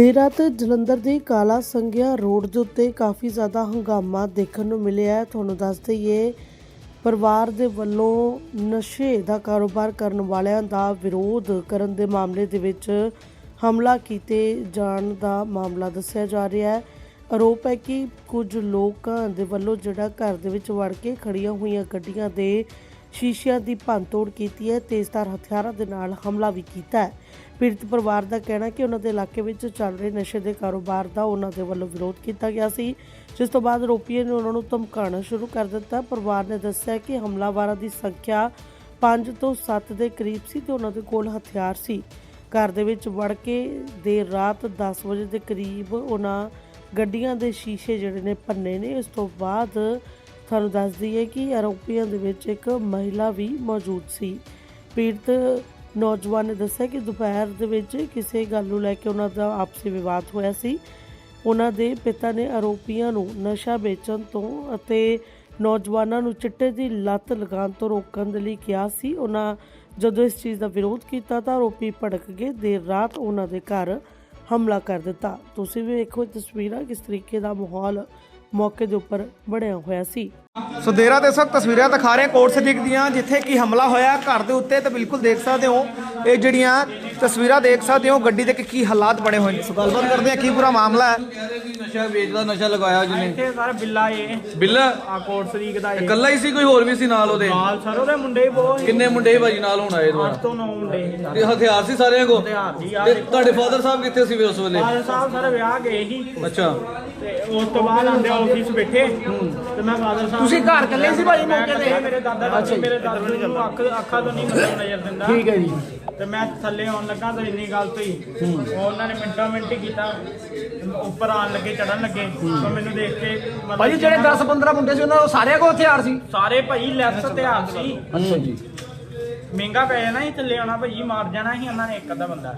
ਦੇਰ ਰਾਤ ਜਲੰਧਰ ਦੇ ਕਾਲਾ ਸੰਗਿਆ ਰੋਡ ਦੇ ਉੱਤੇ ਕਾਫੀ ਜ਼ਿਆਦਾ ਹੰਗਾਮਾ ਦੇਖਣ ਨੂੰ ਮਿਲਿਆ ਹੈ। ਤੁਹਾਨੂੰ ਦੱਸ ਦਈਏ, ਪਰਿਵਾਰ ਦੇ ਵੱਲੋਂ ਨਸ਼ੇ ਦਾ ਕਾਰੋਬਾਰ ਕਰਨ ਵਾਲਿਆਂ ਦਾ ਵਿਰੋਧ ਕਰਨ ਦੇ ਮਾਮਲੇ ਦੇ ਵਿੱਚ ਹਮਲਾ ਕੀਤੇ ਜਾਣ ਦਾ ਮਾਮਲਾ ਦੱਸਿਆ ਜਾ ਰਿਹਾ ਹੈ। ਆਰੋਪ ਹੈ ਕਿ ਕੁਝ ਲੋਕਾਂ ਦੇ ਵੱਲੋਂ ਜਿਹੜਾ ਘਰ ਦੇ ਵਿੱਚ ਵੜ ਕੇ ਖੜੀਆਂ ਹੋਈਆਂ ਗੱਡੀਆਂ ਦੇ ਸ਼ੀਸ਼ਿਆਂ ਦੀ ਭੰਨਤੋੜ ਕੀਤੀ ਹੈ, ਤੇਜ਼ਧਾਰ ਹਥਿਆਰਾਂ ਦੇ ਨਾਲ ਹਮਲਾ ਵੀ ਕੀਤਾ ਹੈ। ਪੀੜਤ ਪਰਿਵਾਰ ਦਾ ਕਹਿਣਾ ਹੈ ਕਿ ਉਹਨਾਂ ਦੇ ਇਲਾਕੇ ਵਿੱਚ ਚੱਲ ਰਹੇ ਨਸ਼ੇ ਦੇ ਕਾਰੋਬਾਰ ਦਾ ਉਹਨਾਂ ਦੇ ਵੱਲੋਂ ਵਿਰੋਧ ਕੀਤਾ ਗਿਆ ਸੀ। ਜਿਸ ਤੋਂ ਬਾਅਦ ਆਰੋਪੀਆਂ ਨੇ ਉਹਨਾਂ ਨੂੰ ਧਮਕਾਉਣਾ ਸ਼ੁਰੂ ਕਰ ਦਿੱਤਾ। ਪਰਿਵਾਰ ਨੇ ਦੱਸਿਆ ਕਿ ਹਮਲਾਵਰਾਂ ਦੀ ਸੰਖਿਆ 5 ਤੋਂ 7 ਦੇ ਕਰੀਬ ਸੀ ਤੇ ਉਹਨਾਂ ਦੇ ਕੋਲ ਹਥਿਆਰ ਸੀ। ਘਰ ਦੇ ਵਿੱਚ ਵੜ ਕੇ ਦੇਰ ਰਾਤ 10 ਵਜੇ ਦੇ ਕਰੀਬ ਉਹਨਾਂ ਗੱਡੀਆਂ ਦੇ ਸ਼ੀਸ਼ੇ ਜਿਹੜੇ ਨੇ ਭੰਨੇ ਨੇ। ਇਸ ਤੋਂ ਬਾਅਦ ਤੁਹਾਨੂੰ ਦੱਸ ਦਈਏ ਕਿ ਆਰੋਪੀਆਂ ਦੇ ਵਿੱਚ ਇੱਕ ਮਹਿਲਾ ਵੀ ਮੌਜੂਦ ਸੀ। ਪੀੜਤ ਨੌਜਵਾਨ ਨੇ ਦੱਸਿਆ ਕਿ ਦੁਪਹਿਰ ਦੇ ਵਿੱਚ ਕਿਸੇ ਗੱਲ ਨੂੰ ਲੈ ਕੇ ਉਹਨਾਂ ਦਾ ਆਪਸੀ ਵਿਵਾਦ ਹੋਇਆ ਸੀ। ਉਹਨਾਂ ਦੇ ਪਿਤਾ ਨੇ ਆਰੋਪੀਆਂ ਨੂੰ ਨਸ਼ਾ ਵੇਚਣ ਤੋਂ ਅਤੇ ਨੌਜਵਾਨਾਂ ਨੂੰ ਚਿੱਟੇ ਦੀ ਲੱਤ ਲਗਾਉਣ ਤੋਂ ਰੋਕਣ ਦੇ ਲਈ ਕਿਹਾ ਸੀ। ਉਹਨਾਂ ਜਦੋਂ ਇਸ ਚੀਜ਼ ਦਾ ਵਿਰੋਧ ਕੀਤਾ ਤਾਂ ਆਰੋਪੀ ਭੜਕ ਗਏ ਦੇਰ ਰਾਤ ਉਹਨਾਂ ਦੇ ਘਰ ਹਮਲਾ ਕਰ ਦਿੱਤਾ। ਤੁਸੀਂ ਵੀ ਵੇਖੋ ਤਸਵੀਰਾਂ ਕਿਸ ਤਰੀਕੇ ਦਾ ਮਾਹੌਲ ਮੌਕੇ ਦੇ ਉੱਪਰ ਬਣਿਆ ਹੋਇਆ ਸੀ। ਸੋ ਦੇਰਾ ਦੇ ਇਸ ਤਸਵੀਰਾਂ ਦਿਖਾ ਰਹੇ ਹਾਂ। ਕੋਰਟ ਸਦੀਕ ਦੀਆਂ ਜਿੱਥੇ ਕਿ ਹਮਲਾ ਹੋਇਆ, ਘਰ ਦੇ ਉੱਤੇ ਤੇ ਬਿਲਕੁਲ ਦੇਖ ਸਕਦੇ ਹੋ, ਇਹ ਜਿਹੜੀਆਂ ਤਸਵੀਰਾਂ ਦੇਖ ਸਕਦੇ ਹੋ ਗੱਡੀ ਦੇ ਕਿ ਕੀ ਹਾਲਾਤ ਬਣੇ ਹੋਏ ਨੇ। ਸੋ ਗੱਲਬਾਤ ਕਰਦੇ ਹਾਂ ਕੀ ਪੂਰਾ ਮਾਮਲਾ ਹੈ? ਨਸ਼ਾ ਵੇਚਦਾ ਨਸ਼ਾ ਲਗਾਇਆ ਜਿਹਨੇ ਇੱਥੇ ਸਰ ਬਿੱਲਾ ਇਹ ਬਿੱਲ? ਆ ਕੋਟ ਸਰੀਕ ਦਾ ਇਹ ਇਕੱਲਾ ਹੀ ਸੀ ਕੋਈ ਹੋਰ ਵੀ ਸੀ ਨਾਲ ਉਹਦੇ? ਨਾਲ ਸਰ ਉਹਦੇ ਮੁੰਡੇ ਹੀ ਬਹੁਤ ਕਿੰਨੇ ਮੁੰਡੇ ਭਾਜੀ ਨਾਲ ਹੁਣ ਆਏ ਅੱਠ ਤੋਂ ਨੌ ਮੁੰਡੇ ਸੀ ਤੇ ਹਥਿਆਰ ਸੀ ਸਾਰਿਆਂ ਕੋ ਹਥਿਆਰ ਸੀ, ਆਹ ਤੇ ਦੇਖੋ। ਤੁਹਾਡੇ ਫਾਦਰ ਸਾਹਿਬ ਕਿੱਥੇ ਸੀ ਫਿਰ ਉਸ ਵੇਲੇ? ਫਾਦਰ ਸਾਹਿਬ ਸਰ ਵਿਆਹ ਗਏ ਸੀ। ਅੱਛਾ। ਤੇ ਉਸ ਤੋਂ ਬਾਅਦ ਆਂਦੇ ਆਫਿਸ ਬੈਠੇ। ਤੇ ਮੈਂ ਫਾਦਰ ਸਾਹਿਬ ਤੁਸੀਂ ਘਰ ਇਕੱਲੇ ਸੀ ਭਾਈ ਮੈਂ ਮੌਕੇ ਤੇ? ਇਕੱਲਾ, ਮੇਰੇ ਦਾਦਾ ਜੀ ਮੇਰੇ ਦਾਦੂ ਨੂੰ ਅੱਖ ਅੱਖਾਂ ਤੋਂ ਨਹੀਂ ਮਤਲਬ ਨਜ਼ਰ ਦਿੰਦਾ। ਠੀਕ ਹੈ ਜੀ। ਤੇ ਮੈਂ ਥੱਲੇ ਆਉਣ ਲੱਗਾ ਤਾਂ ਇੰਨੀ ਗੱਲ ਤੋਂ ਹੀ। ਉਹਨਾਂ ਨੇ ਮਿੰਟਾਂ ਮਿੰਟ ਹੀ ਕੀਤਾ। ਉੱਪਰ ਆਣ ਲੱਗੇ ਚੜਨ ਲੱਗੇ। ਤਾਂ ਮੈਨੂੰ ਦੇਖ ਕੇ ਮਤਲਬ ਭਾਈ ਜਿਹੜੇ 10 15 ਮੁੰਡੇ ਸੀ ਉਹਨਾਂ ਕੋਲ ਸਾਰਿਆਂ ਕੋਲ ਹਥਿਆਰ ਸੀ। ਸਾਰੇ ਭਾਈ ਤੇ ਆ ਸੀ। ਅੱਛਾ ਜੀ। ਮਹਿੰਗਾ ਪੈ ਜਾਣਾ ਸੀ ਥੱਲੇ ਆਉਣਾ ਭਾਈ ਮਾਰ ਜਾਣਾ ਸੀ ਉਹਨਾਂ ਨੇ ਇੱਕ ਅੱਧਾ ਬੰਦਾ।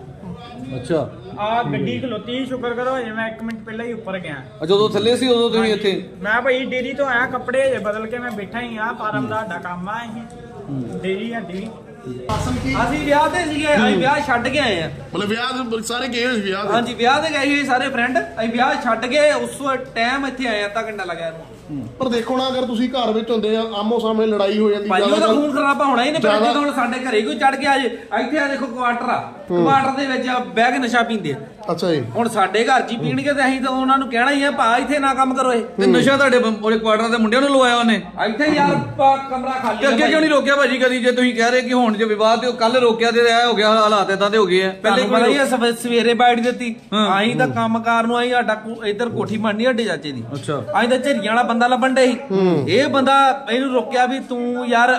ਅੱਛਾ। ਆ ਗੱਡੀ ਖਲੋਤੀ ਸ਼ੁਕਰ ਕਰੋ ਹਜੇ ਮੈਂ 1 ਮਿੰਟ ਪਹਿਲਾਂ ਹੀ ਉੱਪਰ ਗਿਆ। ਜਦੋਂ ਥੱਲੇ ਸੀ ਉਦੋਂ ਤੁਸੀਂ ਇੱਥੇ? ਮੈਂ ਭਾਈ ਡੇਰੀ ਤੋਂ ਆਇਆ ਕੱਪੜੇ ਹਜੇ ਬਦਲ ਕੇ ਮੈਂ ਬੈਠਾ ਹੀ ਆ ਫਾਰਮ ਦਾ ਸਾਡਾ ਕੰਮ ਆ ਇਹ। ਡੇਰੀ ਹੱਡੀ ਅਸੀਂ ਵਿਆਹ ਤੇ ਸੀਗੇ ਅਸੀਂ ਵਿਆਹ ਛੱਡ ਕੇ ਆਏ ਆ। ਮਤਲਬ ਵਿਆਹ ਸਾਰੇ ਗਏ ਹੋਏ ਸੀ ਵਿਆਹ ਹਾਂਜੀ ਵਿਆਹ ਤੇ ਗਏ ਸੀ ਸਾਰੇ ਫਰੈਂਡ ਅਸੀਂ ਵਿਆਹ ਛੱਡ ਕੇ ਉਸ ਟਾਈਮ ਇੱਥੇ ਆਏ ਆ ਅੱਧਾ ਘੰਟਾ ਲੱਗਿਆ ਇਹਨੂੰ। ਪਰ ਦੇਖੋ ਨਾ ਅਗਰ ਤੁਸੀਂ ਘਰ ਵਿੱਚ ਹੁੰਦੇ ਆ ਆਮੋ ਸਾਹਮਣੇ ਲੜਾਈ ਹੋ ਜਾਂਦੀ ਭਾਈ ਉਹਦਾ ਖੂਨ ਖਰਾਬਾ ਹੋਣਾ ਹੀ ਨਹੀਂ ਪਰ ਜਦੋਂ ਹੁਣ ਸਾਡੇ ਘਰੇ ਕੋਈ ਚੜ ਗਿਆ ਜੇ ਇੱਥੇ ਆ ਦੇਖੋ ਕੁਆਟਰ ਆ। ਕੁਆਟਰ ਦੇ ਵਿੱਚ ਆ ਬਹਿ ਕੇ ਨਸ਼ਾ ਪੀਂਦੇ ਆ। ਅੱਛਾ ਜੀ। ਹੁਣ ਸਾਡੇ ਘਰ ਜੀ ਪੀਣਗੇ ਤੇ ਅਸੀਂ ਤਾਂ ਉਹਨਾਂ ਨੂੰ ਕਹਿਣਾ ਹੀ ਆ ਭਾ ਇੱਥੇ ਨਾ ਕੰਮ ਕਰੋ ਇਹ। ਤੇ ਨਸ਼ਾ ਤੁਹਾਡੇ ਉਹਦੇ ਕੁਆਟਰ ਦੇ ਮੁੰਡਿਆਂ ਨੂੰ ਲਵਾਇਆ ਉਹਨੇ? ਇੱਥੇ ਯਾਰ ਪਾ- ਕਮਰਾ ਖਾਲੀ ਅੱਗੇ ਕਿਉਂ ਨਹੀਂ ਰੋਕਿਆ ਭਾਜੀ ਕਦੀ? ਜੇ ਤੁਸੀਂ ਕਹਿ ਰਹੇ ਕਿ ਹੁਣ ਜੇ ਵਿਵਾਦ ਤੇ ਕੱਲ ਰੋਕਿਆ ਤੇ ਇਹ ਹੋ ਗਿਆ ਹਾਲਾਤ ਇਦਾਂ ਦੇ ਹੋ ਗਏ ਆ। ਪਹਿਲੇ ਕੋਈ ਪਤਾ ਹੀ ਆ ਸਵੇ- ਸਵੇਰੇ ਬਾਈਟ ਦਿੱਤੀ। ਹਾਂ। ਅਸੀਂ ਤਾਂ ਕੰਮਕਾਰ ਨੂੰ ਅਸੀਂ ਸਾਡਾ ਕੋ- ਇੱਧਰ ਕੋਠੀ ਬਣਨੀ ਸਾਡੇ ਚਾਚੇ ਦੀ। ਅੱਛਾ। ਅਸੀਂ ਤਾਂ ਝਰੀਆਂ ਵਾਲਾ ਬੰਦਾ ਲੱਭਣ ਡੇ ਸੀ ਇਹ ਬੰਦਾ ਇਹਨੂੰ ਰੋਕਿਆ ਵੀ ਤੂੰ ਯਾਰ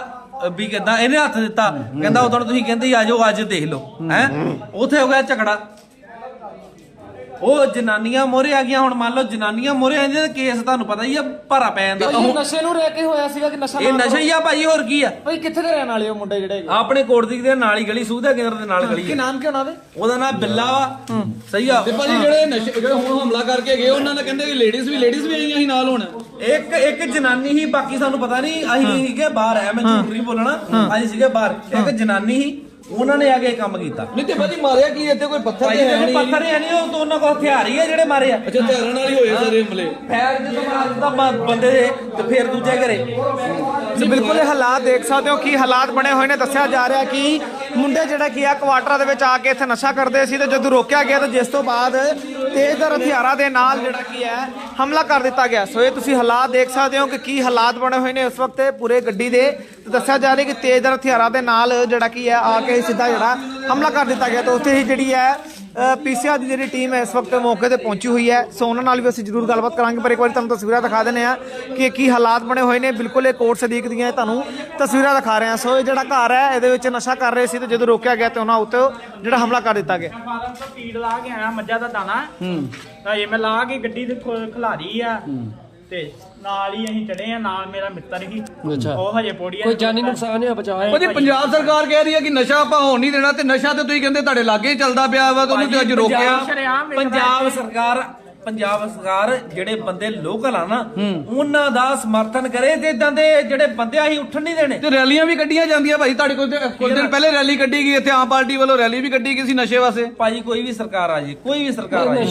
ਵੀ ਕਿਦਾਂ ਇਹਨੇ ਹੱਥ ਦਿੱਤਾ। ਕਹਿੰਦਾ ਉਦੋਂ ਤੁਸੀਂ ਕਹਿੰਦੇ ਸੀ, ਆਜੋ ਅੱਜ ਦੇਖ ਲਓ। ਹੈ? ਉੱਥੇ ਹੋ ਗਿਆ ਝਗੜਾ। ਉਹ ਜਨਾਨੀਆਂ ਮੋਰੇ ਆ ਗਈਆਂ। ਹੁਣ ਮੰਨ ਲਓ ਜਨਾਨੀਆਂ ਮੋਰੇ ਆ ਜਾਂਦੀਆਂ ਤੇ ਕੇਸ ਤੁਹਾਨੂੰ ਪਤਾ ਹੀ ਆ ਭਾਰਾ ਪੈ ਜਾਂਦਾ ਇਹ ਨਸ਼ੇ ਨੂੰ ਰਹਿ ਕੇ ਹੋਇਆ ਸੀਗਾ ਕਿ ਨਸ਼ਾ ਇਹ ਨਸ਼ਾ ਹੀ ਆ ਭਾਈ ਹੋਰ ਕੀ ਆ? ਭਾਈ ਕਿੱਥੇ ਦੇ ਰਹਿਣ ਵਾਲੇ ਉਹ ਮੁੰਡੇ ਜਿਹੜੇ? ਆਪਣੇ ਕੋਟਦੀ ਦੇ ਨਾਲ ਹੀ ਗਲੀ ਸੂਧਾ ਕੇਂਦਰ ਦੇ ਨਾਲ ਗਲੀ ਕੀ ਆ। ਨਾਮ ਕੀ ਉਹਨਾਂ ਦੇ? ਉਹਦਾ ਨਾਮ ਬਿੱਲਾ ਵਾ। ਸਹੀ ਆ। ਤੇ ਭਾਜੀ ਜਿਹੜੇ ਨਸ਼ੇ ਜਿਹੜੇ ਹੁਣ ਹਮਲਾ ਕਰਕੇ ਗਏ ਉਹਨਾਂ ਨੇ ਕਹਿੰਦੇ ਕਿ ਲੇਡੀਜ਼ ਵੀ ਲੇਡੀਜ਼ ਵੀ ਆਈਆਂ ਸੀ ਨਾਲ ਹੁਣ। ਇੱਕ ਇੱਕ ਜਨਾਨੀ ਹੀ ਬਾਕੀ ਸਾਨੂੰ ਪਤਾ ਨਹੀਂ ਅਸੀਂ ਸੀਗੇ ਬਾਹਰ ਐ ਮੈਂ ਝੂਠ ਨਹੀਂ ਬੋਲਣਾ ਅਸੀਂ ਸੀਗੇ ਬਾਹਰ। ਇੱਕ ਜਨਾਨੀ ਹੀ ਉਹਨਾਂ ਨੇ ਆ ਕੇ ਇਹ ਕੰਮ ਕੀਤਾ। ਨਹੀਂ ਤੇ ਭਾਜੀ ਮਾਰਿਆ ਕੀ ਇੱਥੇ ਕੋਈ ਪੱਥਰ ਭਾਈ ਤੇ ਹੈ ਨਹੀਂ? ਪੱਥਰ ਹੈ ਨਹੀਂ ਉਹ ਤਾਂ ਉਹਨਾਂ ਕੋਲ ਹਥਿਆਰ ਹੀ ਆ ਜਿਹੜੇ ਮਾਰੇ ਆ। ਅੱਛਾ ਧਿਆਨ ਨਾਲ ਹੀ ਹੋਏ ਸਾਰੇ ਹਮਲੇ। ਫੈਰ ਜਦੋਂ ਮਾਰ ਦਿੱਤਾ ਬ- ਬੰਦੇ ਦੇ ਤੇ ਫੇਰ ਦੂਜੇ ਘਰੇ। ਸੋ ਬਿਲਕੁਲ ਇਹ ਹਾਲਾਤ ਦੇਖ ਸਕਦੇ ਹੋ ਕੀ ਹਾਲਾਤ ਬਣੇ ਹੋਏ ਨੇ ਦੱਸਿਆ ਜਾ ਰਿਹਾ ਕਿ ਮੁੰਡੇ ਜਿਹੜਾ ਕੀ ਆ ਕੁਆਟਰਾਂ ਦੇ ਵਿੱਚ ਆ ਕੇ ਇੱਥੇ ਨਸ਼ਾ ਕਰਦੇ ਸੀ ਤੇ ਜਦੋਂ ਰੋਕਿਆ ਗਿਆ ਤਾਂ ਜਿਸ ਤੋਂ ਬਾਅਦ ਤੇਜ਼ਧਾਰ ਹਥਿਆਰਾਂ ਦੇ ਨਾਲ ਜਿਹੜਾ ਕੀ ਹੈ, ਹਮਲਾ ਕਰ ਦਿੱਤਾ ਗਿਆ। ਸੋ ਇਹ ਤੁਸੀਂ ਹਾਲਾਤ ਦੇਖ ਸਕਦੇ ਹੋ ਕਿ ਕੀ ਹਾਲਾਤ ਬਣੇ ਹੋਏ ਨੇ ਇਸ ਵਕਤ ਪੂਰੇ ਗੱਡੀ ਦੇ। ਦੱਸਿਆ ਜਾ ਰਿਹਾ ਕਿ ਤੇਜ਼ਧਾਰ ਹਥਿਆਰਾਂ ਦੇ ਨਾਲ ਜਿਹੜਾ ਕੀ ਹੈ, ਆ ਕੇ ਸਿੱਧਾ ਜਿਹੜਾ ਹਮਲਾ ਕਰ ਦਿੱਤਾ ਗਿਆ ਤਾਂ ਉੱਥੇ ਹੀ ਜਿਹੜੀ ਹੈ ਪੀਸੀਆਰ ਦੀ ਜਿਹੜੀ ਟੀਮ ਹੈ ਇਸ ਵਕਤ ਮੌਕੇ ਤੇ ਪਹੁੰਚੀ ਹੋਈ ਹੈ। ਸੋ ਉਹਨਾਂ ਨਾਲ ਵੀ ਅਸੀਂ ਜ਼ਰੂਰ ਗੱਲਬਾਤ ਕਰਾਂਗੇ ਪਰ ਇੱਕ ਵਾਰੀ ਤੁਹਾਨੂੰ ਤਸਵੀਰਾਂ ਦਿਖਾ ਦਿੰਦੇ ਆ ਕਿ ਕੀ ਹਾਲਾਤ ਬਣੇ ਹੋਏ ਨੇ। ਬਿਲਕੁਲ ਇਹ ਕੋਟ ਸਦੀਕ ਦੀਆਂ ਇਹ ਤੁਹਾਨੂੰ ਤਸਵੀਰਾਂ ਦਿਖਾ ਰਹੇ ਹਾਂ। ਸੋ ਇਹ ਜਿਹੜਾ ਘਰ ਹੈ ਇਹਦੇ ਵਿੱਚ ਨਸ਼ਾ ਕਰ ਰਹੇ ਸੀ ਤੇ ਜਦੋਂ ਰੋਕਿਆ ਗਿਆ ਤੇ ਉਹਨਾਂ ਉੱਤੇ ਜਿਹੜਾ ਹਮਲਾ ਕਰ ਦਿੱਤਾ ਗਿਆ। ਫਾਰਮ ਤੋਂ ਫੀਡ ਲਾ ਕੇ ਆਇਆ ਮੱਝਾਂ ਦਾ ਦਾਣਾ। ਹੂੰ। ਹਜੇ ਮੈਂ ਲਾ ਕੇ ਗੱਡੀ ਦੇ ਖਿਲਾਰੀ ਆ। ਤੇ ਨਾਲ ਹੀ ਅਸੀਂ ਚੜੇ ਆ ਨਾਲ ਮੇਰਾ ਮਿੱਤਰ ਹੀ। ਉਹ ਹਜੇ ਪੋੜੀਆਂ ਕੋਈ ਜਾਨੀ ਨੁਕਸਾਨ ਭਾਜੀ ਪੰਜਾਬ ਸਰਕਾਰ ਕਹਿ ਰਹੀ ਹੈ ਕਿ ਨਸ਼ਾ ਆਪਾਂ ਹੋਣ ਨਹੀਂ ਦੇਣਾ ਤੇ ਨਸ਼ਾ ਤੇ ਤੁਸੀਂ ਕਹਿੰਦੇ ਤੁਹਾਡੇ ਲਾਗੇ ਹੀ ਚੱਲਦਾ ਪਿਆ ਵਾ ਤੇ ਉਹਨੂੰ ਤੇ ਅੱਜ ਰੋਕਿਆ। ਪੰਜਾਬ ਸਰਕਾਰ ਪੰਜਾਬ ਸਰਕਾਰ ਜਿਹੜੇ ਬੰਦੇ ਲੋਕਲ ਆ ਨਾ ਉਹਨਾਂ ਦਾ ਸਮਰਥਨ ਕਰੇ ਤੇ ਇਦਾਂ ਦੇ ਜਿਹੜੇ ਬੰਦੇ ਅਸੀਂ ਉੱਠਣ ਨਹੀਂ ਦੇਣੇ। ਤੇ ਰੈਲੀਆਂ ਵੀ ਕੱਢੀਆਂ ਜਾਂਦੀਆਂ ਭਾਈ ਤੁਹਾਡੇ ਕੋਲ ਕੁਝ ਦਿਨ ਪਹਿਲੇ ਰੈਲੀ ਕੱਢੀ ਗਈ ਇੱਥੇ ਆਮ ਪਾਰਟੀ ਵੱਲੋਂ ਰੈਲੀ ਵੀ ਕੱਢੀ ਗਈ ਸੀ ਨਸ਼ੇ ਵਾਸਤੇ। ਭਾਜੀ ਕੋਈ ਵੀ ਸਰਕਾਰ ਆ ਜੇ ਕੋਈ ਵੀ ਸਰਕਾਰ ਆ ਜੇ।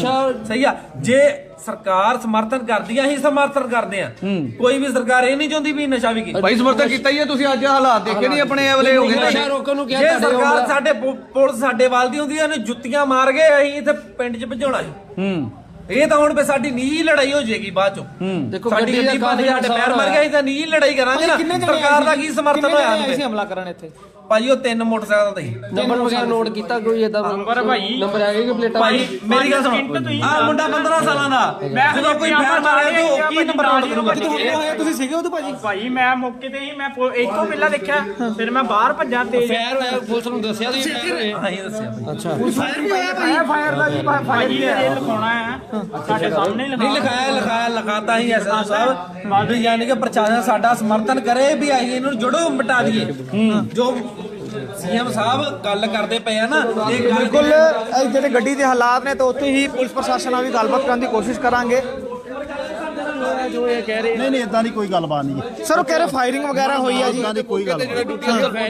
ਸਹੀ ਆ ਜੇ ਸਰਕਾਰ ਸਮਰਥਨ ਕਰਦੀ ਆ ਅਸੀਂ ਸਮਰਥਨ ਕਰਦੇ ਆ। ਕੋਈ ਵੀ ਸਰਕਾਰ ਇਹ ਨਹੀਂ ਚਾਹੁੰਦੀ ਵੀ ਨਸ਼ਾ ਵੀ ਕੀ। ਭਾਈ ਸਮਰਥਨ ਕੀਤਾ ਹੀ ਹੈ ਤੁਸੀਂ ਅੱਜ ਹਾਲਾਤ ਦੇਖੇ ਨਹੀਂ ਆਪਣੇ ਵਾਲੇ ਹੋ ਗਏ ਤੁਹਾਡੇ। ਰੋਕਣ ਨੂੰ ਜੇ ਸਰਕਾਰ ਸਾਡੇ ਪੁਲਿਸ ਸਾਡੇ ਵੱਲ ਦੀ ਹੁੰਦੀ ਆ ਉਹਨੇ ਜੁੱਤੀਆਂ ਮਾਰ ਕੇ ਅਸੀਂ ਇੱਥੇ ਪਿੰਡ 'ਚ ਭਜਾਉਣਾ ਹੂੰ। ਇਹ ਤਾਂ ਹੁਣ ਫੇ ਸਾਡੀ ਨਿੱਜੀ ਲੜਾਈ ਹੋ ਜਾਏਗੀ ਬਾਅਦ ਚੋਂ। ਦੇਖੋ ਸਾਡੀ ਗੱਡੀ ਦਾ ਗੱਡੀ ਬੰਦ ਕਾਫੀ ਸਾਡੇ ਪੈਰ ਮਰ ਗਿਆ ਅਸੀਂ ਤਾਂ ਨਿੱਜੀ ਲੜਾਈ ਕਰਾਂਗੇ ਨਾ। ਸਰਕਾਰ ਦਾ ਕੀ ਸਮਰਥਨ ਹੋਇਆ ਆਏ ਸੀ ਹਮੇ ਹਮਲਾ ਕਰਨ ਇੱਥੇ? ਭਾਜੀ ਉਹ ਤਿੰਨ ਮੋਟਰਸਾਈਕਲ ਤੇ ਸੀ। ਨੰਬਰ ਵਗੈਰਾ ਨੋਟ ਕੀਤਾ ਕੋਈ ਇਦਾਂ ਨੰਬਰ ਭਾਈ। ਨੰਬਰ ਆ ਗਏ ਕਿ ਪਲੇਟਾਂ ਭਾਈ ਮੇਰੀ ਗੱਲ ਸੁਣ। ਤੁਸੀਂ ਆ ਮੁੰਡਾ 15 ਸਾਲਾਂ ਦਾ। ਜਦੋਂ ਕੋਈ ਫੈਰ ਮਾਰਿਆ ਤੇ ਉਹ ਕੀ ਨੰਬਰ ਆਉਣ ਕਰੂਗਾ ਤੁਸੀਂ ਸੀਗੇ ਉਦੋਂ ਭਾਜੀ? ਭਾਈ ਮੈਂ ਮੌਕੇ ਤੇ ਹੀ ਮੈਂ ਇੱਥੋਂ ਪਹਿਲਾਂ ਦੇਖਿਆ। ਫਿਰ ਮੈਂ ਬਾਹਰ ਭੱਜਾ ਤੇਜ਼ ਫੈਰ ਹੋਇਆ ਪੁਲਿਸ ਨੂੰ ਦੱਸਿਆ ਤੁਸੀਂ ਫੈਰ ਹੋਏ ਹਾਂ ਇਹ ਦੱਸਿਆ ਭਾਈ। ਫਾਇਰ ਫਾਇਰ ਦਾ ਜੀ ਭਾਈ ਇਹ ਲਿਖਾਉਣਾ ਹੈ। ਸਾਡੇ ਸਾਹਮਣੇ ਹੀ ਨਹੀਂ ਲਿਖਾਇਆ ਲਿਖਾਇਆ ਲਿਖਾਤਾ ਹੀ ਐਸਐਸ ਸਾਹਿਬ। ਵੀ ਯਾਨੀ ਕਿ ਪ੍ਰਸ਼ਾਸਨ ਸਾਡਾ ਸਮਰਥਨ ਕਰੇ ਵੀ ਅਸੀਂ ਇਹਨੂੰ ਜੜੋਂ ਮਿਟਾ ਦਈਏ। ਜੋ ਸੀਐਮ ਸਾਹਿਬ ਗੱਲ ਕਰਦੇ ਪਏ ਆ ਨਾ ਇਹ ਗੱਲ ਬਿਲਕੁਲ ਜਿਹੜੇ ਗੱਡੀ ਦੇ ਹਾਲਾਤ ਨੇ ਤਾਂ ਉੱਥੇ ਹੀ ਪੁਲਿਸ ਪ੍ਰਸ਼ਾਸਨ ਨਾਲ ਵੀ ਗੱਲਬਾਤ ਕਰਨ ਦੀ ਕੋਸ਼ਿਸ਼ ਕਰਾਂਗੇ। ਨਹੀਂ ਨਹੀਂ ਇਦਾਂ ਦੀ ਕੋਈ ਗੱਲਬਾਤ ਨਹੀਂ ਜੀ ਸਰ ਉਹ ਕਹਿ ਰਹੇ ਫਾਇਰਿੰਗ ਵਗੈਰਾ ਹੋਈ ਹੈ ਜੀ। ਇਦਾਂ ਦੀ ਕੋਈ ਗੱਲ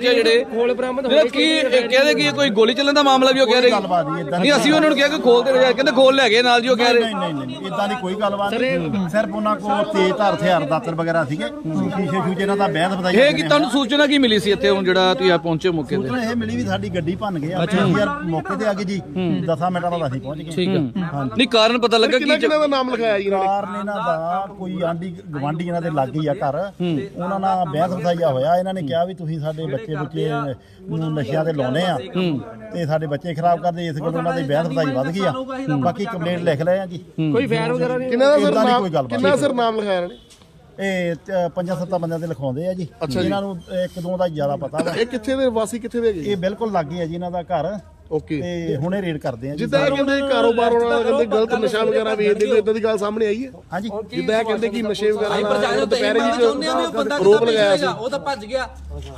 ਜਿਹੜੇ। ਕੋਲ ਬਰਾਮਦ ਜਿਹੜੇ ਕੀ ਇਹ ਕਹਿੰਦੇ ਕਿ ਕੋਈ ਗੋਲੀ ਚੱਲਣ ਦਾ ਮਾਮਲਾ ਵੀ ਉਹ ਕਹਿ ਰਹੇ ਗੱਲਬਾਤ ਨਹੀਂ ਇਦਾਂ ਨਹੀਂ ਅਸੀਂ ਉਹਨਾਂ ਨੂੰ ਕਿਹਾ ਕਿ ਖੋਲ ਦੇ ਕਹਿੰਦੇ ਖੋਲ ਲੈ ਗਏ ਨਾਲ ਜੀ ਉਹ ਕਹਿ ਰਹੇ ਨਹੀਂ ਨਹੀਂ ਨਹੀਂ ਇਦਾਂ ਦੀ ਕੋਈ ਗੱਲਬਾਤ ਨਹੀਂ। ਸਿਰਫ ਉਹਨਾਂ ਕੋਲ ਤੇਜ਼ ਧਾਰ ਹਥਿਆਰ ਦਾਤਰ ਵਗੈਰਾ ਸੀਗੇ। ਸ਼ੀਸ਼ੇ ਸ਼ੂਜੇ ਇਹਨਾਂ ਦਾ ਬਹਿਦ ਵਧਾਈ ਇਹ ਕਿ ਤੁਹਾਨੂੰ ਸੂਚਨਾ ਕੀ ਮਿਲੀ ਸੀ ਇੱਥੇ ਹੁਣ ਜਿਹੜਾ ਤੁਸੀਂ ਆ ਪਹੁੰਚੇ ਮੌਕੇ ਤੇ? ਸੂਚਨਾ ਇਹ ਮਿਲੀ ਵੀ ਸਾਡੀ ਗੱਡੀ ਭੰਨ ਗਏ ਆ। ਯਾਰ ਮੌਕੇ ਤੇ ਆ ਗਏ ਜੀ। 10 ਮਿੰਟਾਂ ਬਾਅਦ ਅਸੀਂ ਪਹੁੰਚ ਗਏ। ਠੀਕ ਨਹੀਂ ਕਾਰਨ ਪਤਾ ਲੱਗਾ ਕੀ ਕਿਹਨਾਂ ਦਾ ਨਾਮ ਲਿਖਾਇਆ ਜੀ ਇਹਨਾਂ ਨੇ? ਕਾਰ ਨੇ ਇਹਨਾਂ ਦਾ ਕੋਈ ਆਂਡੀ ਗਵਾਂਢੀ ਇਹਨਾਂ ਦੇ ਲੱਗ ਹੀ ਆ ਘਰ। ਉਹਨਾਂ ਨਾਲ ਬਹਿਸ ਵਸਾਈਆ ਹੋਇਆ। ਇਹਨਾਂ ਨੇ ਕਿਹਾ ਵੀ ਤੁਸੀਂ ਸਾਡੇ ਬੱਚੇ ਬੱਚੇ ਨੂੰ ਨਸ਼ਿਆਂ ਤੇ ਲਾਉਨੇ ਆ। ਤੇ ਸਾਡੇ ਬੱਚੇ ਖਰਾਬ ਕਰਦੇ ਇਸ ਗੱਲੋਂ ਉਹਨਾਂ ਦੀ ਬਹਿਸ ਵਸਾਈ ਵੱਧ ਗਈ ਆ। ਬਾਕੀ ਕੰਪਲੇਂਟ ਲਿਖ ਲਏ ਆ ਜੀ। ਕੋਈ ਫੈਰ ਵਗੈਰਾ ਨਹੀਂ? ਕਿੰਨਾ ਦਾ ਸਰ ਨਾਮ ਕਿੰਨਾ ਸਰ ਨਾਮ ਲਿਖਾਇਆ ਇਹਨਾਂ ਨੇ? ਇਹ ਪੰਜਾਂ ਸੱਤਾਂ ਬੰਦਿਆਂ ਦੇ ਲਿਖਾਉਂਦੇ ਆ ਜੀ। ਇਹਨਾਂ ਨੂੰ ਇੱਕ ਦੋ ਦਾ ਜ਼ਿਆਦਾ ਪਤਾ ਵਾ। ਇਹ ਕਿੱਥੇ ਦੇ ਵਾਸੀ ਕਿੱਥੇ ਦੇ ਹੈਗੇ? ਇਹ ਬਿਲਕੁਲ ਲੱਗੇ ਆ ਜੀ ਇਹਨਾਂ ਦਾ ਘਰ। ਓਕੇ। ਤੇ ਹੁਣੇ ਰੇਡ ਕਰਦੇ ਆ ਜੀ। ਜਿੱਦਾਂ ਇਹ ਕਹਿੰਦੇ ਕਾਰੋਬਾਰ ਉਹਨਾਂ ਦਾ ਕਹਿੰਦੇ ਗਲਤ ਨਸ਼ਾ ਵਗੈਰਾ ਵੇਚਦੇ ਕੋਈ ਇਦਾਂ ਦੀ ਗੱਲ ਸਾਹਮਣੇ ਆਈ ਹੈ। ਹਾਂਜੀ। ਜਿੱਦਾਂ ਇਹ ਕਹਿੰਦੇ ਕਿ ਨਸ਼ੇ ਵਗੈਰਾ ਨਾਲ ਪ੍ਰਸ਼ਾਸਨ ਤੇ ਦੁਪਹਿਰੇ ਇਹ ਚਾਹੁੰਦੇ ਆ ਵੀ ਉਹ ਬੰਦਾ ਜੀ ਲਗਾਇਆ ਸੀ। ਉਹ ਤਾਂ ਭੱਜ ਗਿਆ।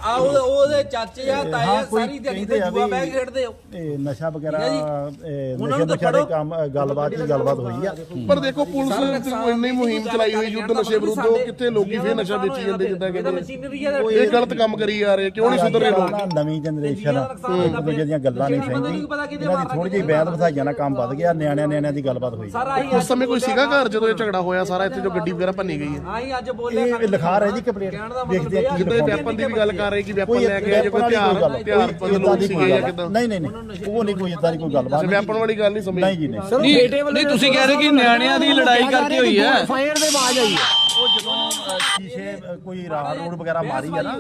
ਆ ਉਹ- ਉਹਦੇ ਚਾਚੇ ਆ ਤਾਏ ਆ ਸਾਰੀ ਦਿਹਾੜੀ ਤੇ ਆ ਜੂਆ ਕੇ ਖੇਡਦੇ ਹੋ ਇਹ ਨਸ਼ਾ ਵਗੈਰਾ ਨਸ਼ੇ ਨੂੰ ਦੇ। ਕੰਮ ਗੱਲਬਾਤ ਦੀ ਗੱਲਬਾਤ ਹੋਈ ਆ। ਪਰ ਦੇਖੋ ਪੁਲਿਸ ਨੇ ਇੰਨੀ ਮੁਹਿੰਮ ਚਲਾਈ ਹੋਈ ਯੁੱਧ ਨਸ਼ੇ ਵਿਰੁੱਧ ਉਹ ਕਿੱਥੇ ਲੋਕੀ ਫੇਰ ਨਸ਼ਾ ਵੇਚੀ ਜਾਂਦੇ ਜਿੱਦਾਂ ਕਹਿੰਦੇ ਆ। ਇਹ ਗਲਤ ਕੰਮ ਕਰੀ ਜਾ ਰਹੇ ਕਿਉਂ ਨਹੀਂ ਸੁਧਰ ਰਹੇ ਲੋਕ? ਨਾ ਨਵੀਂ ਜਨਰੇਸ਼ਨ ਇੱਕ ਦੂਜੇ ਦੀਆਂ ਗੱਲਾਂ ਨਹੀਂ ਸਹਿੰਦੀ ਇਹਨਾਂ ਦੀ ਥੋੜੀ ਜਿਹੀ ਬੈਦ ਵਸਾਈਆਂ ਨਾਲ ਕੰਮ ਵੱਧ ਗਿਆ ਨਿਆਣਿਆਂ ਨਿਆਣਿਆਂ ਦੀ ਗੱਲਬਾਤ ਹੋਈ। ਸਾਰਾ ਹੀ ਉਸ ਸਮੇਂ ਕੋਈ ਸੀਗਾ ਘਰ ਜਦੋਂ ਇਹ ਝਗੜਾ ਹੋਇਆ ਸਾਰਾ ਇੱਥੇ ਜੋ ਗੱਡੀ ਵਗੈਰਾ ਭੰਨੀ ਗਈ ਹੈ? ਆਹੀ ਅੱਜ ਬੋਲਿਆ ਇਹ ਲਿਖਾ ਰਹੇ ਜੀ ਕੰਪਲੀਟ ਦੇਖਦੇ ਆ ਕੀ ਜਿੱਦਾਂ ਇਹ। ਵੈਪਨ ਦੀ ਵੀ ਗੱਲ ਕਰ ਰਹੇ ਕਿ ਵੈਪਨ ਲੈ ਕੇ ਆਏ ਜੇ ਕੋਈ ਹਥਿਆਰ ਹਥਿਆਰ ਬੰਦ ਲੋਕ ਦੀ ਸੀਗੇ ਜਾਂ ਕਿਦਾਂ? ਨਹੀਂ ਨਹੀਂ ਨਹੀਂ। ਉਹ ਨਹੀਂ ਕੋਈ ਇਦਾਂ ਦੀ ਕੋਈ ਗੱਲਬਾਤ ਵੈਪਨ ਵਾਲੀ ਗੱਲ ਨਹੀਂ ਸਮਝੀ। ਨਹੀਂ ਜੀ ਨਹੀਂ। ਨਹੀਂ ਨਹੀਂ ਤੁਸੀਂ ਕਹਿ ਰਹੇ ਕਿ ਨਿਆਣਿਆਂ ਦੀ ਲੜਾਈ ਕਰਕੇ ਹੋਈ ਹੈ। ਫਾਇਰ ਦੇ ਆਵਾਜ਼ ਆਈ ਉਹ ਜਦੋਂ ਅ, ਸ਼ੀਸ਼ੇ ਅ, ਕੋਈ ਰਾੜ ਰੋਡ ਵਗੈਰਾ ਮਾਰੀ ਆ ਨਾ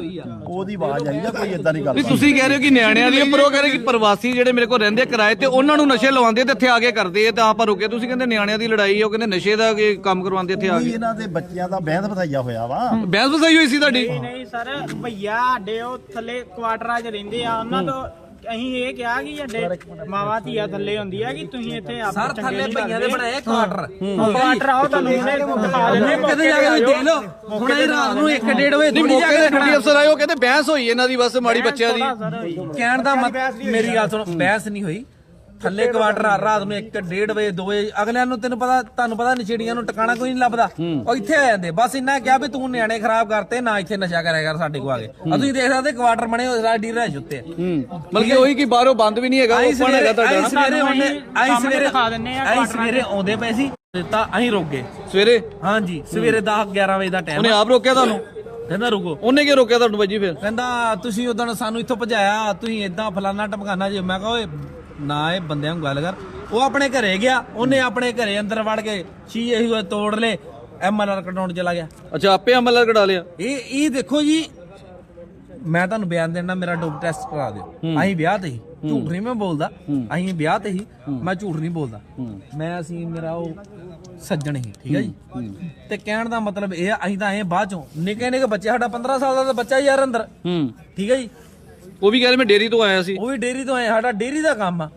ਉਹਦੀ ਆਵਾਜ਼ ਆਈ ਆ ਕੋਈ ਇਦਾਂ ਦੀ ਗੱਲ ਨਹੀਂ ਤੁਸੀਂ ਕਹਿ ਰਹੇ ਹੋ ਕਿ ਨਿਆਣਿਆਂ ਦੀ ਪਰ ਉਹ ਕਹਿ ਰਹੇ ਕਿ ਪ੍ਰਵਾਸੀ ਜਿਹੜੇ ਮੇਰੇ ਕੋਲ ਰਹਿੰਦੇ ਕਿਰਾਏ ਤੇ ਉਹਨਾਂ ਨੂੰ ਨਸ਼ੇ ਲਵਾਉਂਦੇ ਤੇ ਇੱਥੇ ਆ ਕੇ ਕਰਦੇ ਆ ਤਾਂ ਆਪਾਂ ਰੁਕੇ। ਤੁਸੀਂ ਕਹਿੰਦੇ ਨਿਆਣਿਆਂ ਦੀ ਲੜਾਈ ਹੈ ਉਹ ਕਹਿੰਦੇ ਨਸ਼ੇ ਦਾ ਕੀ ਕੰਮ ਕਰਵਾਉਂਦੇ ਇੱਥੇ ਆ ਕੇ। ਇਹਨਾਂ ਦੇ ਬੱਚਿਆਂ ਦਾ ਬਹਿਦ ਵਸਾਈਆ ਹੋਇਆ ਵਾ। ਬਹਿਸ ਵਸਾਈ ਹੋਈ ਸੀ ਤੁਹਾਡੀ। ਨਹੀਂ ਸਰ ਭਈਆ ਸਾਡੇ ਉਹ ਥੱਲੇ ਕੁਆਟਰਾਂ 'ਚ ਰਹਿੰਦੇ ਆ ਉਹਨਾਂ ਤੋਂ ਅਸੀਂ ਇਹ ਕਿਹਾ ਕਿ ਸਾਡੇ ਮਾਵਾ ਧੀਆ ਥੱਲੇ ਹੁੰਦੀ ਆ ਕਿ ਤੁਸੀਂ ਇੱਥੇ ਆਪ ਸਰ ਥੱਲੇ ਭਈਆਂ ਦੇ। ਬਣਾਏ ਕੁਆਟਰ ਕੁਆਟਰ ਆਓ ਤੁਹਾਨੂੰ ਹੁਣੇ ਦਿਖਾ ਦਿੰਦੇ ਕਿਤੇ ਜਾ ਕੇ ਦੇਖ ਲਓ। ਹੁਣ ਇਹ ਰਾਤ ਨੂੰ 1 1.5 ਵਜੇ ਥੋੜੀ ਜਾ ਮੌਕੇ ਕੇ ਤੇ ਡਿਊਟੀ ਅਫਸਰ ਆਏ ਉਹ ਕਹਿੰਦੇ ਬਹਿਸ ਹੋਈ ਇਹਨਾਂ ਦੀ ਬਸ ਮਾੜੀ ਬੱਚਿਆਂ ਦੀ। ਕਹਿਣ ਦਾ ਮਤ ਮੇਰੀ ਗੱਲ ਸੁਣੋ ਬਹਿਸ ਨਹੀਂ ਹੋਈ। ਥੱਲੇ ਕੁਆਟਰ ਆ, ਰਾਤ ਨੂੰ 1 1.5 ਵਜੇ 2 ਵਜੇ ਅਗਲਿਆਂ ਨੂੰ ਤੈਨੂੰ ਪਤਾ ਤੁਹਾਨੂੰ ਪਤਾ ਨਸ਼ੇੜੀਆਂ ਨੂੰ ਟਿਕਾਣਾ ਕੋਈ ਨਹੀਂ ਲੱਭਦਾ। ਉਹ ਇੱਥੇ ਆ ਜਾਂਦੇ ਬਸ ਇੰਨਾ ਕਿਹਾ ਵੀ ਤੂੰ ਨਿਆਣੇ ਖਰਾਬ ਕਰਤੇ ਨਾ ਇੱਥੇ ਨਸ਼ਾ ਕਰਿਆ ਕਰ ਸਾਡੇ ਕੋ ਆ ਕੇ। ਆ ਤੁਸੀਂ ਦੇਖ ਸਕਦੇ ਕੁਆਟਰ ਬਣੇ ਹੋਏ ਸਾਡੀ ਰਹਿ ਉੱਤੇ। ਬਲਕਿ ਉਹੀ ਕਿ ਬਾਹਰੋਂ ਬੰਦ ਵੀ ਨਹੀਂ ਹੈਗਾ ਓਪਨ ਹੈਗਾ ਸਵੇਰੇ ਤੁਹਾਡਾ। ਸਵੇਰੇ ਉਹਨੇ ਆਈ ਸਵੇਰੇ ਦਿਖਾ ਦਿੰਨੇ ਆ ਆਈ ਸਵੇਰੇ ਆਉਂਦੇ ਪਏ ਸੀ ਦਿੱਤਾ ਅਸੀਂ ਰੁਕ ਗਏ। ਸਵੇਰੇ? ਹਾਂਜੀ ਸਵੇਰੇ 10 11 ਵਜੇ ਦਾ ਟਾਈਮ ਉਹਨੇ ਆਪ ਰੋਕਿਆ ਤੁਹਾਨੂੰ? ਕਹਿੰਦਾ ਰੁਕੋ। ਉਹਨੇ ਕਿਉਂ ਰੋਕਿਆ ਤੁਹਾਨੂੰ ਬਾਜੀ ਫਿਰ? ਕਹਿੰਦਾ ਤੁਸੀਂ ਉਦੋਂ ਸਾਨੂੰ ਇੱਥੋਂ ਭਜਾਇਆ ਤੁਸੀਂ ਇਦਾਂ ਫਲਾਨਾ ਟਮਕਾਨਾ ਜੀ। ਮੈਂ ਕਿਹਾ ਓਏ ਨਾ ਇਹ ਬੰਦਿਆਂ ਨੂੰ ਗੱਲ ਕਰ। ਉਹ ਆਪਣੇ ਘਰੇ ਗਿਆ ਉਹਨੇ ਆਪਣੇ ਘਰੇ ਅੰਦਰ ਵੜ ਕੇ ਸ਼ੀਸ਼ੇ ਹੀ ਤੋੜ ਲੇ ਐਮਐਲਆਰ ਕਟਾਉਣ ਚਲਾ ਗਿਆ। ਅੱਛਾ ਆਪੇ ਅਮਲ ਕਢਾ ਲਿਆ। ਇਹ ਇਹ ਦੇਖੋ ਜੀ ਮੈਂ ਤੁਹਾਨੂੰ ਬਿਆਨ ਦੇਣਾ ਮੇਰਾ ਡੋਪ ਟੈਸਟ ਕਰਾ ਦਿਓ। ਅਸੀਂ ਵਿਆਹ ਤੇ ਹੀ ਝੂਠ ਨਹੀਂ ਮੈਂ ਬੋਲਦਾ। ਅਸੀਂ ਵਿਆਹ ਤੇ ਹੀ ਮੈਂ ਝੂਠ ਨਹੀਂ ਬੋਲਦਾ। ਮੈਂ ਅਸੀਂ ਮੇਰਾ ਉਹ ਸੱਜਣ ਹੀ ਠੀਕ ਹੈ ਜੀ? ਤੇ ਕਹਿਣ ਦਾ ਮਤਲਬ ਇਹ ਆ, ਅਸੀਂ ਤਾਂ ਐ ਬਾਅਦ ਚੋਂ ਨਿੱਕੇ ਨਿੱਕੇ ਬੱਚੇ ਸਾਡਾ 15 ਸਾਲ ਦਾ ਤਾਂ ਬੱਚਾ ਯਾਰ ਅੰਦਰ। ਠੀਕ ਹੈ ਜੀ? ਉਹ ਵੀ ਕਹਿ ਰਹੇ ਮੈਂ ਡੇਰੀ ਤੋਂ ਆਇਆ ਸੀ। ਉਹ ਵੀ ਡੇਰੀ ਤੋਂ ਆਏ ਸਾਡਾ ਡੇਰੀ ਦਾ ਕੰਮ ਆ।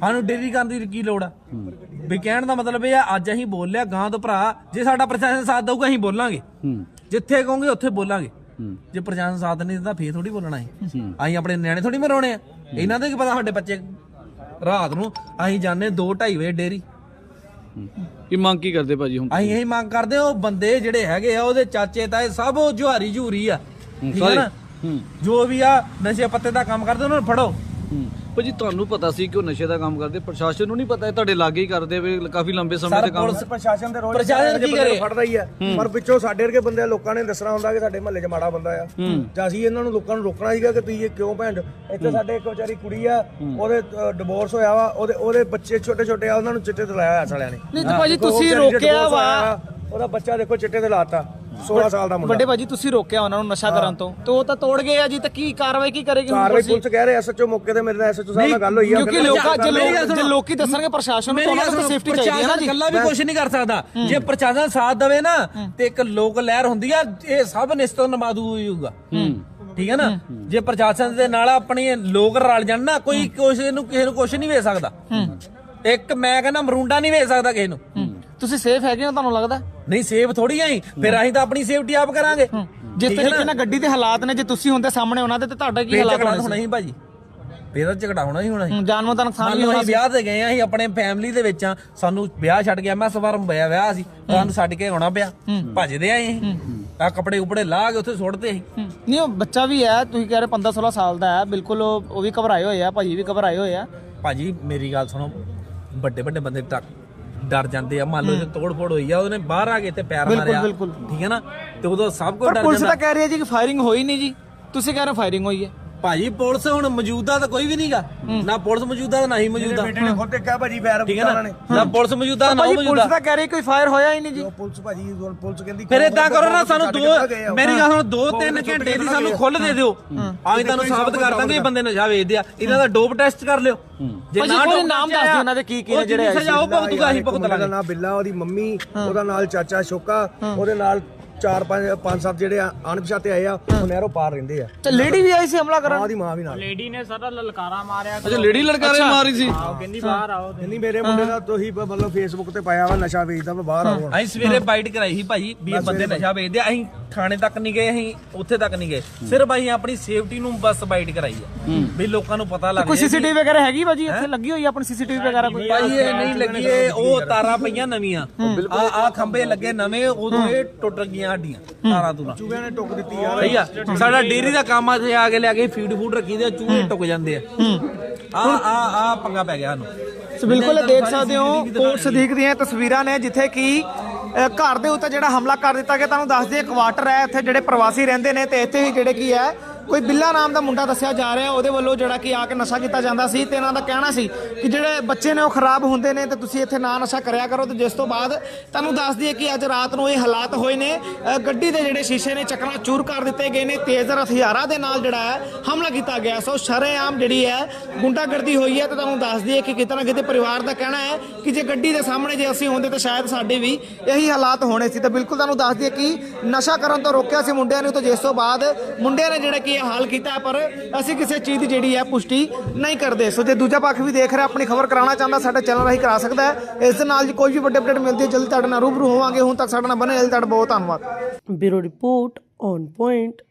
ਸਾਨੂੰ ਡੇਰੀ ਕਰਨ ਦੀ ਕੀ ਲੋੜ ਆ? ਵੀ ਕਹਿਣ ਦਾ ਮਤਲਬ ਇਹ ਆ ਅੱਜ ਅਸੀਂ ਬੋਲ ਲਿਆ ਗਾਂ ਤੋਂ ਭਰਾ ਜੇ ਸਾਡਾ ਪ੍ਰਸ਼ਾਸਨ ਸਾਥ ਦਊਗਾ ਅਸੀਂ ਬੋਲਾਂਗੇ। ਜਿੱਥੇ ਕਹੋਗੇ ਉੱਥੇ ਬੋਲਾਂਗੇ। ਜੇ ਪ੍ਰਸ਼ਾਸਨ ਸਾਥ ਨਹੀਂ ਦਿੰਦਾ ਫੇਰ ਥੋੜੀ ਬੋਲਣਾ ਹੈ। ਅਸੀਂ ਆਪਣੇ ਨਿਆਣੇ ਥੋੜੀ ਮਰਾਉਣੇ ਆ। ਇਹਨਾਂ ਦੇ ਕੀ ਪਤਾ ਸਾਡੇ ਬੱਚੇ ਰਾਤ ਨੂੰ ਅਸੀਂ ਜਾਂਦੇ 2 2:30 ਵਜੇ ਡੇਰੀ ਕੀ ਮੰਗ ਕੀ ਕਰਦੇ ਭਾਜੀ ਹੁਣ? ਅਸੀਂ ਇਹੀ ਮੰਗ ਕਰਦੇ ਉਹ ਬੰਦੇ ਜਿਹੜੇ ਹੈਗੇ ਆ ਉਹਦੇ ਚਾਚੇ ਤਾਏ ਸਭ ਉਹ ਜੁਹਾਰੀ ਜੂਰੀ ਆ ਠੀਕ ਹੈ। ਨਾ? ਜੋ ਵੀ ਆ ਨਸ਼ੇ ਪੱਤੇ ਦਾ ਕੰਮ ਕਰਦੇ ਉਹਨਾਂ ਨੂੰ ਫੜੋ। ਭਾਜੀ ਤੁਹਾਨੂੰ ਪਤਾ ਸੀ ਕਿ ਉਹ ਨਸ਼ੇ ਦਾ ਕੰਮ ਕਰਦੇ। ਪ੍ਰਸ਼ਾਸਨ ਨੂੰ ਨਹੀਂ ਪਤਾ ਇਹ ਤੁਹਾਡੇ ਲਾਗੇ ਹੀ ਕਰਦੇ ਵੇ ਕਾਫੀ ਲੰਬੇ ਸਮੇਂ ਤੇ ਕੰਮ ਪੁਲਿਸ ਪ੍ਰਸ਼ਾਸਨ ਦੇ ਰੋਲ ਪ੍ਰਸ਼ਾਸਨ ਕੀ ਕਰੇ? ਫੜਦਾ ਹੀ ਹੈ। ਪਰ ਪਿੱਛੋਂ ਸਾਡੇ ਵਰਗੇ ਬੰਦੇ ਲੋਕਾਂ ਨੇ ਦੱਸਣਾ ਹੁੰਦਾ ਕਿ ਸਾਡੇ ਮਹੱਲੇ 'ਚ ਮਾੜਾ ਬੰਦਾ ਆ। ਤੇ ਅਸੀਂ ਇਹਨਾਂ ਨੂੰ ਲੋਕਾਂ ਨੂੰ ਰੋਕਣਾ ਸੀਗਾ ਕਿ ਤੁਸੀਂ ਇਹ ਕਿਉਂ ਭੈਣ? ਇੱਥੇ ਸਾਡੇ ਇੱਕ ਵਿਚਾਰੀ ਕੁੜੀ ਆ ਉਹਦੇ ਡਿਵੋਰਸ ਹੋਇਆ ਵਾ। ਉਹਦੇ ਉਹਦੇ ਬੱਚੇ ਛੋਟੇ ਛੋਟੇ ਆ ਉਹਨਾਂ ਨੂੰ ਚਿੱਟੇ ਤੇ ਲਾਇਆ ਸਾਲਿਆਂ ਨੇ। ਨਹੀਂ ਤੇ ਭਾਜੀ ਤੁਸੀਂ ਰੋਕਿਆ ਵਾ। ਉਹਦਾ ਬੱਚਾ ਦੇਖੋ ਚਿੱਟੇ ਤੇ ਲਾਤਾ। 16 ਸਾਲ ਦਾ ਮੁੰਡਾ। ਵੱਡੇ ਭਾਜੀ ਤੁਸੀਂ ਰੋਕਿਆ ਉਹਨਾਂ ਨੂੰ ਨਸ਼ਾ ਕਰਨ ਤੋਂ। ਤੇ ਉਹ ਤਾਂ ਤੋੜ ਗਏ ਆ ਜੀ ਤੇ ਕੀ ਕਾਰਵਾਈ ਕੀ ਕਰੇਗੀ? ਹੁਣ ਕਾਰਵਾਈ ਪੁਲਿਸ? ਪੁਲਿਸ ਕਹਿ ਰਹੇ ਐਸਐਚਓ ਮੌਕੇ ਤੇ ਮੇਰੇ ਨਾਲ ਐਸਐਚਓ ਸਾਹਿਬ ਨਾਲ ਗੱਲ ਹੋਈ ਆ ਕਿਉਂਕਿ ਲੋਕਾਂ ਜੇ ਲੋਕ ਜੇ ਲੋਕੀ ਦੱਸਣਗੇ ਪ੍ਰਸ਼ਾਸਨ ਨੂੰ ਤਾਂ ਉਹਨਾਂ ਨੂੰ ਸੇਫਟੀ ਚਾਹੀਦੀ ਹੈ ਨਾ ਜੀ। ਇਕੱਲਾ ਵੀ ਕੁਝ ਨਹੀਂ ਕਰ ਸਕਦਾ। ਜੇ ਪ੍ਰਸ਼ਾਸਨ ਸਾਥ ਦੇਵੇ ਨਾ ਤੇ ਇੱਕ ਲੋਕ ਲਹਿਰ ਹੁੰਦੀ ਆ ਇਹ ਸਭ ਨਿਸਤਰ ਨਮਾਦੂ ਹੋਊਗਾ। ਠੀਕ ਹੈ ਨਾ? ਜੇ ਪ੍ਰਸ਼ਾਸਨ ਦੇ ਨਾਲ ਆਪਣੀ ਲੋਕ ਰਲ ਜਾਣ ਨਾ ਕੋਈ ਕਿਸੇ ਨੂੰ ਕਿਸੇ ਨੂੰ ਕੁਝ ਨਹੀਂ ਵੇਚ ਸਕਦਾ। ਇੱਕ ਮੈਂ ਕਹਿੰਦਾ ਮਰੂੰਡਾ ਨਹੀਂ ਵੇਚ ਸਕਦਾ ਕਿਸੇ ਨੂੰ। ਤੁਸੀਂ ਸੇਫ ਹੈਗੇ ਹੋ ਤੁਹਾਨੂੰ ਲੱਗਦਾ? ਨਹੀਂ ਸੇਫ ਥੋੜੀ ਆਈ ਫਿਰ ਅਸੀਂ ਤਾਂ ਆਪਣੀ ਸੇਫਟੀ ਆਪ ਕਰਾਂਗੇ। ਜਿਸ ਤਰੀਕੇ ਨਾਲ ਗੱਡੀ ਦੇ ਹਾਲਾਤ ਨੇ ਜੇ ਤੁਸੀਂ ਹੁੰਦੇ ਸਾਹਮਣੇ ਉਹਨਾਂ ਦੇ ਤੇ ਤੁਹਾਡਾ ਕੀ ਹਾਲਾਤ ਝਗੜਾ ਹੋਣੇ ਹੋਣਾ ਸੀ ਸੀ? ਭਾਜੀ। ਫੇਰ ਝਗੜਾ ਹੋਣਾ ਹੀ ਹੋਣਾ ਸੀ ਜਾਨਵਰ ਦਾ ਨੁਕਸਾਨ ਵੀ ਹੋਣਾ ਅਸੀਂ ਸੀ। ਵਿਆਹ ਤੇ ਗਏ ਆ ਅਸੀਂ ਆਪਣੇ ਫੈਮਿਲੀ ਦੇ ਵਿੱਚ ਆ। ਸਾਨੂੰ ਵਿਆਹ ਛੱਡ ਗਿਆ ਮੈਂ ਸਵਾਰ ਵਿਆਹ ਵਿਆਹ ਸੀ। ਸਾਨੂੰ ਛੱਡ ਕੇ ਆਉਣਾ ਪਿਆ। ਭੱਜਦੇ ਆਏ ਅਸੀਂ। ਆ ਕੱਪੜੇ ਉਪੜੇ ਲਾ ਕੇ ਉੱਥੇ ਸੁੱਟਦੇ ਅਸੀਂ। ਹੂੰ, ਨਹੀਂ ਉਹ ਬੱਚਾ ਵੀ ਹੈ ਤੁਸੀਂ ਕਹਿ ਰਹੇ 15 16 ਸਾਲ ਦਾ ਹੈ। ਬਿਲਕੁਲ ਉਹ ਉਹ ਵੀ ਘਬਰਾਏ ਹੋਏ ਆ ਭਾਜੀ ਵੀ ਘਬਰਾਏ ਹੋਏ ਆ। ਭਾਜੀ ਮੇਰੀ ਗੱਲ ਸੁਣੋ। ਵੱਡੇ ਵੱਡੇ ਬੰਦੇ ਟੱਕ ਡਰ ਜਾਂਦੇ ਆ। ਮੰਨ ਲਓ ਜੇ ਤੋੜ ਫੋੜ ਹੋਈ ਆ ਉਹਨੇ ਬਾਹਰ ਆ ਕੇ ਤੇ ਪੈਰ ਮਾਰਿਆ। ਬਿਲਕੁਲ। ਠੀਕ ਹੈ ਨਾ? ਤੇ ਉਦੋਂ ਸਭ ਕੁਝ ਪਰ ਡਰ ਪੁਲਿਸ ਜਾਂਦਾ। ਤਾਂ ਕਹਿ ਰਹੀ ਹੈ ਜੀ ਕਿ ਫਾਇਰਿੰਗ ਹੋਈ ਨਹੀਂ ਜੀ। ਤੁਸੀਂ ਕਹਿ ਰਹੇ ਫਾਇਰਿੰਗ ਹੋਈ ਹੈ। ਭਾਜੀ ਪੁਲਿਸ ਹੁਣ ਮੌਜੂਦਾ ਤਾਂ ਕੋਈ ਵੀ ਨਹੀਂਗਾ ਨਾ ਪੁਲਿਸ ਮੌਜੂਦਾ ਨਾ ਹੀ ਮੌਜੂਦਾ। ਬੇਟੇ ਨੇ ਖੁਦ ਦੇਖਿਆ ਭਾਜੀ ਫੈਰ ਠੀਕ ਹੈ ਨਾ? ਨਾ। ਪੁਲਿਸ ਮੌਜੂਦਾ ਨਾ ਭਾਜੀ ਮੌਜੂਦਾ। ਪੁਲਿਸ ਤਾਂ ਕਹਿ ਰਹੀ ਕੋਈ ਫਾਇਰ ਹੋਇਆ ਹੀ ਨਹੀਂ ਜੀ। ਪੁਲਿਸ ਭਾਜੀ ਪੁਲਿਸ ਕਹਿੰਦੀ ਫਿਰ ਇਦਾਂ ਕਰੋ ਨਾ ਸਾਨੂੰ ਦੋ ਮੇਰੀ ਗੱਲ ਹੁਣ ਦੋ ਤਿੰਨ ਘੰਟੇ ਦੀ ਸਾਨੂੰ ਖੁੱਲ ਦੇ ਦਿਓ। ਅਸੀਂ ਤੁਹਾਨੂੰ ਸਾਬਤ ਕਰ ਦਾਂਗੇ ਇਹ ਬੰਦੇ ਨਸ਼ਾ ਵੇਚਦੇ ਆ ਇਹਨਾਂ ਦਾ ਡੋਪ ਟੈਸਟ ਕਰ ਲਿਓ। ਜੇ ਭਾਜੀ, ਕੋਈ ਡੋਪ ਨਾਮ ਦੱਸ ਦਿਓ ਉਹਨਾਂ ਦੇ ਕੀ ਕੀ ਨੇ ਜਿਹੜੇ ਸਜ਼ਾ ਉਹ ਭੁਗਤੂਗਾ ਅਸੀਂ ਭੁਗਤ ਲਾਂਗੇ। ਨਾਮ ਬਿੱਲਾ ਉਹਦੀ ਮੰਮੀ ਉਹਦਾ ਨਾਲ ਚਾਚਾ ਸ਼ੋਕਾ ਉਹਦੇ ਨਾਲ ਚਾਰ ਪੰਜ ਪੰਜ ਸੱਤ ਜਿਹੜੇ ਆ ਅਣਪਛਾਤੇ ਆਏ ਆ ਉਹ ਨਹਿਰੋਂ ਪਾਰ ਰਹਿੰਦੇ ਆ। ਤੇ ਲੇਡੀ ਵੀ ਆਈ ਸੀ ਹਮਲਾ ਕਰਨ? ਉਹਦੀ ਮਾਂ ਵੀ ਨਾਲ। ਲੇਡੀ ਨੇ ਸਾਰਾ ਲਲਕਾਰਾ ਮਾਰਿਆ। ਅੱਛਾ ਲੇਡੀ ਲੜਕਾਰੇ ਮਾਰੀ ਸੀ? ਆਓ ਕਹਿੰਦੀ ਬਾਹਰ ਆਓ ਕਹਿੰਦੀ ਮੇਰੇ ਮੁੰਡੇ ਦਾ ਤੁਸੀਂ ਮਤਲਬ ਫੇਸਬੁੱਕ ਤੇ ਪਾਇਆ ਵਾ ਨਸ਼ਾ ਵੇਚਦਾ ਵਾ ਬਾਹਰ ਆਓ ਅਸੀਂ ਸਵੇਰੇ ਬਾਈਟ ਕਰਾਈ ਸੀ ਭਾਜੀ ਵੀ ਇਹ ਬੰਦੇ ਨਸ਼ਾ ਵੇਚਦੇ ਆ ਅਸੀਂ ਥਾਣੇ ਤੱਕ ਨਹੀਂ ਗਏ ਅਸੀਂ ਉੱਥੇ ਤੱਕ ਨਹੀਂ ਗਏ। ਸਿਰਫ ਅਸੀਂ ਆਪਣੀ ਸੇਫਟੀ ਨੂੰ ਬਸ ਬਾਈਟ ਕਰਾਈ ਆ। ਵੀ ਲੋਕਾਂ ਨੂੰ ਪਤਾ ਲੱਗ ਕੋਈ ਜਾਏ ਸੀਸੀਟੀਵੀ ਵਗੈਰਾ ਹੈਗੀ ਭਾਜੀ? ਇੱਥੇ ਲੱਗੀ ਹੋਈ ਆ ਆਪਣੀ ਸੀਸੀਟੀਵੀ ਵਗੈਰਾ ਕੋਈ? ਭਾਈ ਇਹ ਨਹੀਂ ਲੱਗੀ ਇਹ ਉਹ ਤਾਰਾਂ ਪਈਆਂ ਨਵੀਆਂ। ਆ ਆ ਖੰਭੇ ਲੱਗੇ ਨਵੇਂ ਉਦੋਂ ਇਹ ਟੁੱਟ ਗਈਆਂ ਸਾਡੀਆਂ ਤਾਰਾਂ ਤੂਰਾਂ। ਚੂਹਿਆਂ ਨੇ ਟੁੱਕ ਦਿੱਤੀ ਆ। ਸਹੀ ਆ। ਸਾਡਾ ਡੇਰੀ ਦਾ ਕੰਮ ਆ ਇੱਥੇ ਆ ਕੇ ਲਿਆ ਕੇ ਫੀਡ ਫੂਡ ਰੱਖੀ ਦੇ ਆ, ਚੂਹੇ ਟੁੱਕ ਜਾਂਦੇ ਆ। ਆ ਆ ਆ ਪੰਗਾ ਪੈ ਗਿਆ ਸਾਨੂੰ। ਸੋ ਬਿਲਕੁਲ ਦੇਖ ਸਕਦੇ ਹੋ ਕੋਟ ਸਦੀਕ ਦੀਆਂ ਤਸਵੀਰਾਂ ਨੇ ਜਿੱਥੇ ਕਿ ਅ, ਘਰ ਦੇ ਉੱਤੇ ਜਿਹੜਾ ਹਮਲਾ ਕਰ ਦਿੱਤਾ ਗਿਆ ਤੁਹਾਨੂੰ ਦੱਸ ਦਈਏ ਕੁਆਟਰ ਹੈ ਇੱਥੇ ਜਿਹੜੇ ਪ੍ਰਵਾਸੀ ਰਹਿੰਦੇ ਨੇ ਤੇ ਇੱਥੇ ਹੀ ਜਿਹੜੇ ਕੀ ਹੈ ਕੋਈ ਬਿੱਲਾ ਨਾਮ ਦਾ ਮੁੰਡਾ ਦੱਸਿਆ ਜਾ ਰਿਹਾ ਉਹਦੇ ਵੱਲੋਂ ਜਿਹੜਾ ਕਿ ਆ ਕੇ ਨਸ਼ਾ ਕੀਤਾ ਜਾਂਦਾ ਸੀ ਤੇ ਇਹਨਾਂ ਦਾ ਕਹਿਣਾ ਸੀ ਕਿ ਜਿਹੜੇ ਬੱਚੇ ਨੇ ਉਹ ਖਰਾਬ ਹੁੰਦੇ ਨੇ ਤੇ ਤੁਸੀਂ ਇੱਥੇ ਨਾ ਨਸ਼ਾ ਕਰਿਆ ਕਰੋ ਤੇ ਜਿਸ ਤੋਂ ਬਾਅਦ ਤੁਹਾਨੂੰ ਦੱਸ ਦਈਏ ਕਿ ਅੱਜ ਰਾਤ ਨੂੰ ਇਹ ਹਾਲਾਤ ਹੋਏ ਨੇ। ਅ, ਗੱਡੀ ਦੇ ਜਿਹੜੇ ਸ਼ੀਸ਼ੇ ਨੇ ਚੱਕਣਾ ਚੂਰ ਕਰ ਦਿੱਤੇ ਗਏ ਨੇ ਤੇਜ਼ ਹਥਿਆਰਾਂ ਦੇ ਨਾਲ ਜਿਹੜਾ ਹੈ ਹਮਲਾ ਕੀਤਾ ਗਿਆ। ਸੋ ਸ਼ਰੇਆਮ ਜਿਹੜੀ ਹੈ ਗੁੰਡਾਗਰਦੀ ਹੋਈ ਹੈ ਤੇ ਤੁਹਾਨੂੰ ਦੱਸ ਦਈਏ ਕਿ ਕਿਤੇ ਨਾ ਕਿਤੇ ਪਰਿਵਾਰ ਦਾ ਕਹਿਣਾ ਹੈ ਕਿ ਜੇ ਗੱਡੀ ਦੇ ਸਾਹਮਣੇ ਜੇ ਅਸੀਂ ਹੁੰਦੇ ਤਾਂ ਸ਼ਾਇਦ ਸਾਡੇ ਵੀ ਇਹੀ ਹਾਲਾਤ ਹੋਣੇ ਸੀ। ਤਾਂ ਬਿਲਕੁਲ ਤੁਹਾਨੂੰ ਦੱਸ ਦਈਏ ਕਿ ਨਸ਼ਾ ਕਰਨ ਤੋਂ ਰੋਕਿਆ ਸੀ ਮੁੰਡਿਆਂ ਨੂੰ ਤੇ ਜਿਸ ਤੋਂ ਬਾਅਦ ਮੁੰਡਿਆਂ ਨੇ ਜਿਹੜਾ ਕਿ ਇਹ ਹਾਲ ਕੀਤਾ ਹੈ, ਪਰ ਅਸੀਂ ਕਿਸੇ ਚੀਜ਼ ਦੀ ਜਿਹੜੀ ਹੈ ਪੁਸ਼ਟੀ ਨਹੀਂ ਕਰਦੇ। ਸੋ ਜੇ ਦੂਜਾ ਪੱਖ ਵੀ ਦੇਖ ਰਿਹਾ ਆਪਣੀ ਖਬਰ ਕਰਾਉਣਾ ਚਾਹੁੰਦਾ ਸਾਡਾ ਚੈਨਲ ਰਾਹੀਂ ਕਰਾ ਸਕਦਾ ਹੈ। ਇਸ ਦੇ ਨਾਲ ਜੀ ਕੋਈ ਵੀ ਵੱਡੇ ਅਪਡੇਟ ਮਿਲਦੀ ਹੈ ਜਲਦੀ ਤੁਹਾਡੇ ਨਾਲ ਰੂਬਰੂ ਹੋਵਾਂਗੇ। ਹੁਣ ਤੱਕ ਸਾਡੇ ਨਾਲ ਬਣੇ ਰਹੋ ਤੁਹਾਡਾ ਬਹੁਤ ਧੰਨਵਾਦ। Bureau report on point